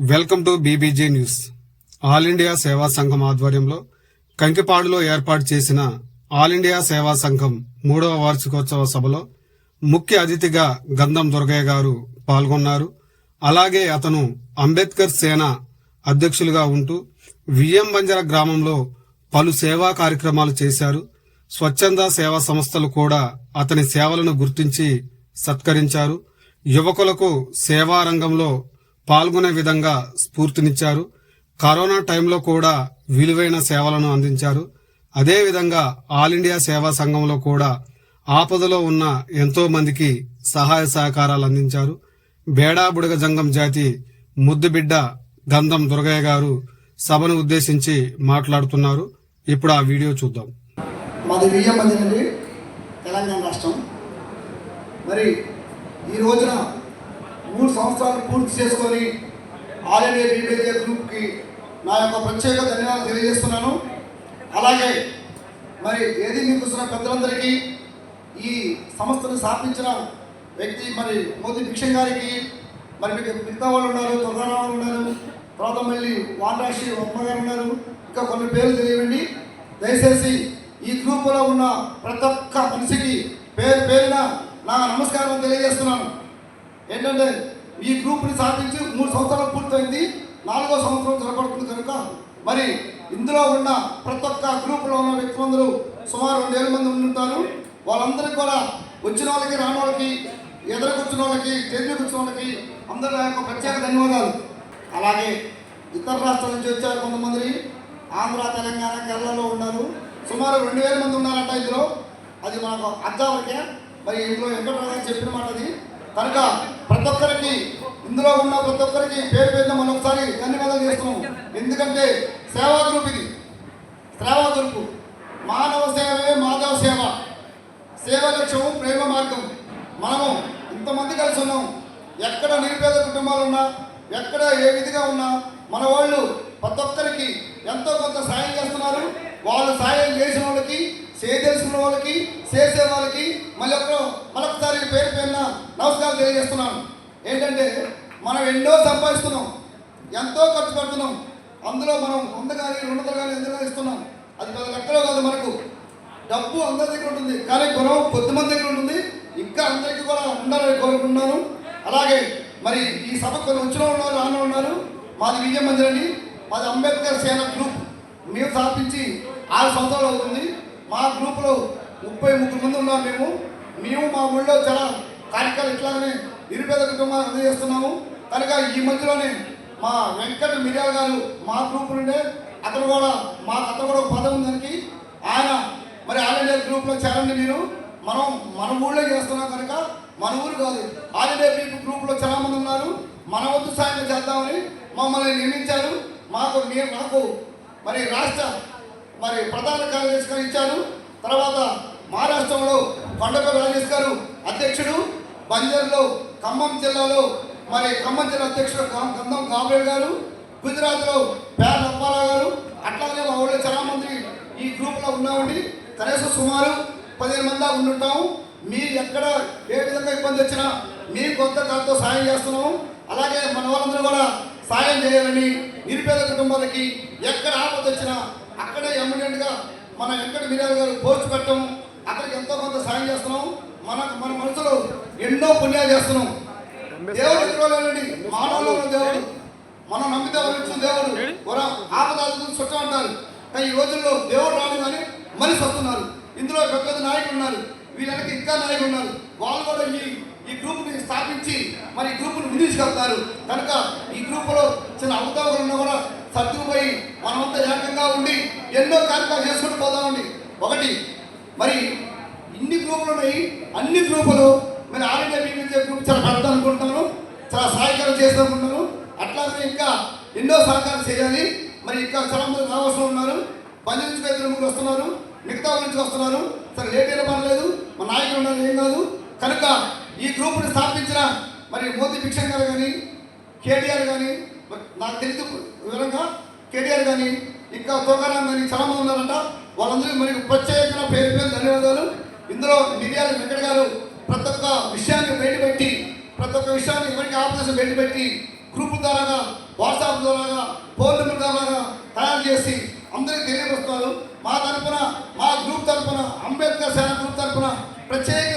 Welcome to BBG news. All India Seva Sangham ఆధ్వర్యంలో కంకిపాడులో ఏర్పాటు చేసిన ఆల్ ఇండియా సేవా సంఘం మూడవ వార్షికోత్సవ సభలో ముఖ్య అతిథిగా గంధం దుర్గయ్య గారు పాల్గొన్నారు. అలాగే అతను అంబేద్కర్ సేన అధ్యక్షులుగా ఉంటూ విఎం బంజర గ్రామంలో పలు సేవా కార్యక్రమాలు చేశారు. స్వచ్ఛంద సేవా సంస్థలు కూడా అతని సేవలను గుర్తించి సత్కరించారు. యువకులకు సేవా రంగంలో పాల్గొనే విధంగా స్ఫూర్తినిచ్చారు. కరోనా టైంలో కూడా విలువైన సేవలను అందించారు. అదేవిధంగా ఆల్ ఇండియా సేవా సంఘంలో కూడా ఆపదలో ఉన్న ఎంతో మందికి సహాయ సహకారాలు అందించారు. బేడా బుడగ జంగం జాతి ముద్దుబిడ్డ గంధం దుర్గయ్య గారు సభను ఉద్దేశించి మాట్లాడుతున్నారు. ఇప్పుడు ఆ వీడియో చూద్దాం. మాది వియ్యం తెలంగాణ రాష్ట్రం. మరి ఈ రోజున మూడు సంవత్సరాలు పూర్తి చేసుకొని ఆల్ ఇండియా బీబీజే గ్రూప్కి నా యొక్క ప్రత్యేక ధన్యవాదాలు తెలియజేస్తున్నాను. అలాగే మరి ఏది మీకు చూసిన పెద్దలందరికీ ఈ సంస్థను స్థాపించిన వ్యక్తి మరి మోదీ భిక్షం గారికి మరి మీకు మిగతా వాళ్ళు ఉన్నారు తుర్రారావు వాళ్ళు ఉన్నారు తర్వాత మళ్ళీ వానరాశి అమ్మ గారు ఉన్నారు ఇంకా కొన్ని పేర్లు తెలియండి దయచేసి ఈ గ్రూపులో ఉన్న ప్రతి ఒక్క మనిషికి పేరు పేరున నా నమస్కారం తెలియజేస్తున్నాను. ఏంటంటే ఈ గ్రూప్ని సాధించి మూడు సంవత్సరాలు పూర్తయింది. నాలుగో సంవత్సరం జరపడుతుంది కనుక మరి ఇందులో ఉన్న ప్రతి ఒక్క గ్రూపులో ఉన్న వ్యక్తులందరూ సుమారు రెండు వేల మంది ఉంటారు వాళ్ళందరికీ కూడా వచ్చిన వాళ్ళకి రాని వాళ్ళకి ఎదురు కూర్చున్న వాళ్ళకి స్టేజ్ కూర్చున్న వాళ్ళకి అందరి యొక్క ప్రత్యేక ధన్యవాదాలు. అలాగే ఇతర రాష్ట్రాల నుంచి వచ్చారు కొంతమంది. ఆంధ్ర తెలంగాణ కేరళలో ఉన్నారు. సుమారు రెండు వేల మంది ఉన్నారంట ఇందులో. అది మనకు అర్థావరకే మరి ఇందులో వెంకటరావు చెప్పిన మాట అది. కనుక ప్రతి ఒక్కరికి ఇందులో ఉన్న ప్రతి ఒక్కరికి పేరు పేరున మనం ఒకసారి ధన్యవాదాలు చేస్తున్నాం. ఎందుకంటే సేవా గ్రూప్ ఇది. సేవా గ్రూప్. మానవ సేవే మాధవ సేవ. సేవ లక్ష్యం ప్రేమ మార్గం. మనము ఇంతమంది కలిసి ఉన్నాం. ఎక్కడ నిరుపేద కుటుంబాలు ఉన్నా ఎక్కడ ఏ విధిగా ఉన్నా మన వాళ్ళు ప్రతి ఒక్కరికి ఎంతో కొంత సాయం చేస్తున్నారు. వాళ్ళు సాయం చేసిన వాళ్ళకి చేయదలిసిన వాళ్ళకి చేసే వాళ్ళకి మళ్ళీ ఒకరు మరొకసారి పేరు పేరున నమస్కారం తెలియజేస్తున్నాను. ఏంటంటే మనం ఎన్నో సంపాదిస్తున్నాం ఎంతో ఖర్చు పెడుతున్నాం. అందులో మనం వంద కానీ రెండు వందలు కానీ ఎందుకు ఇస్తున్నాం? అది పెద్ద లెక్కలో కాదు మనకు. డబ్బు అందరి దగ్గర ఉంటుంది కానీ గుణం కొద్దిమంది దగ్గర ఉంటుంది. ఇంకా అందరికీ కూడా ఉండాలని కోరుకుంటున్నాను. అలాగే మరి ఈ సభ కొన్ని వచ్చిన ఉన్నారు రాను ఉన్నారు. మాది విజయ మందిర్ అండి మాది అంబేద్కర్ సేన గ్రూప్. మేము స్థాపించి ఆరు సంవత్సరాలు అవుతుంది. మా గ్రూపులో ముప్పై ముగ్గురు మంది ఉన్నాం మేము. మేము మా ఊళ్ళో చాలా కార్యక్రమాలు ఇట్లాగనే నిరుపేద కుటుంబాలకు అందజేస్తున్నాము. కనుక ఈ మధ్యలోనే మా వెంకట మిర్యాల గారు మా గ్రూప్ నుండే అతను కూడా మా అతను కూడా ఒక పదం ఉంది దానికి. ఆయన మరి ఆల్ ఇండియా గ్రూప్లో చేరండి మీరు మనం మన ఊళ్ళో చేస్తున్నాం కనుక మన ఊరు కాదు ఆల్ ఇండియా పీపుల్ గ్రూప్లో చాలా మంది ఉన్నారు. మన వద్దు సాయం చేద్దామని మమ్మల్ని నియమించారు. మాకు మీరు నాకు మరి రాష్ట్ర మరి ప్రధాన కార్యదర్శిగా ఇచ్చారు. తర్వాత మహారాష్ట్రంలో కొండపల్లి రాజేష్ గారు అధ్యక్షుడు బంజర్లో ఖమ్మం జిల్లాలో మరి ఖమ్మం జిల్లా అధ్యక్షుడు గంధం గాబ్రేల్ గారు గుజరాత్లో పేద అప్పారావు గారు అట్లాగే మా ఊళ్ళో చాలా మంది ఈ గ్రూప్లో ఉన్నామండి. కనీసం సుమారు పదిహేను మంది దాకా ఉండుంటాము. మీరు ఎక్కడ ఏ విధంగా ఇబ్బంది వచ్చినా మీ కొత్త కాలతో సాయం చేస్తున్నాము. అలాగే మన వాళ్ళందరూ కూడా సాయం చేయాలని నిరుపేద కుటుంబాలకి ఎక్కడ ఆపద వచ్చినా అక్కడే ఎమ్మడెంట్గా మన వెంకట మీరాలు గారు పోస్ట్ పెట్టడం అక్కడికి ఎంతో కొంత సాయం చేస్తున్నాం. మన మన మనసులో ఎన్నో పుణ్యాలు చేస్తున్నాం. దేవుడు ఎదురులేనండి మానవులు దేవుడు. మనం నమ్మితే వరించిన దేవుడు. వర ఆపదాలు చుట్టం అంటారు. కానీ ఈ రోజుల్లో దేవుడు రాడు కానీ మనిషి వస్తున్నారు ఇందులో పెద్ద నాయకులు ఉన్నారు. వీళ్ళకి ఇంకా నాయకులు ఉన్నారు. వాళ్ళు కూడా ఈ ఈ గ్రూప్ని స్థాపించి మరి ఈ గ్రూప్ను ముందుకెళ్తారు కనుక ఈ గ్రూపులో చిన్న అవతావలు ఉన్నా కూడా సర్దుకుపోయి మనమంతా ఏకంగా ఉండి ఎన్నో కార్యక్రమాలు చేసుకుంటూ పోదామండి ఒకటి మరి ఇన్ని గ్రూపులు ఉన్నాయి అన్ని గ్రూపులు మరి ఆరోగ్య ఇండియా గ్రూప్ చాలా పెద్ద అనుకుంటున్నాను చాలా సహాయకరం చేస్తూ అనుకుంటున్నాను అట్లాగే ఇంకా ఎన్నో సహకారం చేయాలి. మరి ఇంకా చాలా మంది రావాల్సిన ఉన్నారు. పని నుంచి ఇద్దరు ముగ్గురు వస్తున్నారు. మిగతా నుంచి వస్తున్నారు. సరే లేట్ అయినా పర్లేదు. మా నాయకులు ఉన్నారు ఏం కాదు. కనుక ఈ గ్రూప్ని స్థాపించిన మరి మోదీ భిక్షం గారు కానీ కేటీఆర్ కానీ నాకు తెలియదు వివరంగా కేటీఆర్ కానీ ఇంకా తోకారాం కానీ చాలా మంది ఉన్నారంట. వాళ్ళందరికీ మరి ప్రత్యేకంగా పేరు పేరు ధన్యవాదాలు. ఇందులో మిర్యాల వెంకట గారు ప్రతి ఒక్క విషయాన్ని బయటపెట్టి ప్రతి ఒక్క విషయాన్ని ఎవరికి ఆపదేశం బయటపెట్టి గ్రూప్ ద్వారాగా వాట్సాప్ ద్వారా ఫోన్ నెంబర్ ద్వారా తయారు చేసి అందరికీ తెలియపరుస్తున్నారు. మా తరపున మా గ్రూప్ తరపున అంబేద్కర్ సేన గ్రూప్ తరపున ప్రత్యేక